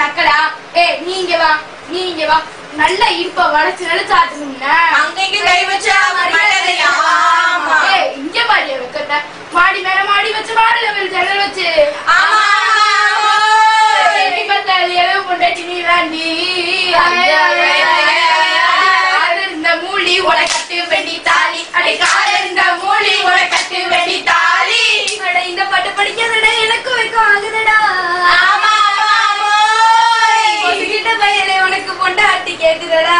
நக்கலா ஏ நீங்க வா நீங்க வா. நல்லா இப்ப வளைச்சு நினைச்சு ஆச்சுன்னு அங்கங்க இங்க மாடிய வைக்கட்ட. மாடி மேல மாடி வச்சு மாடியில மேல ஜன்னல் வச்சு. பொண்டாட்டி நீ தாண்டி இந்த மூலி உலகத்து பெண்ணி தாலி. அடை கால இந்த மூலி எனக்கு பொண்டாட்டி கேக்குதடா.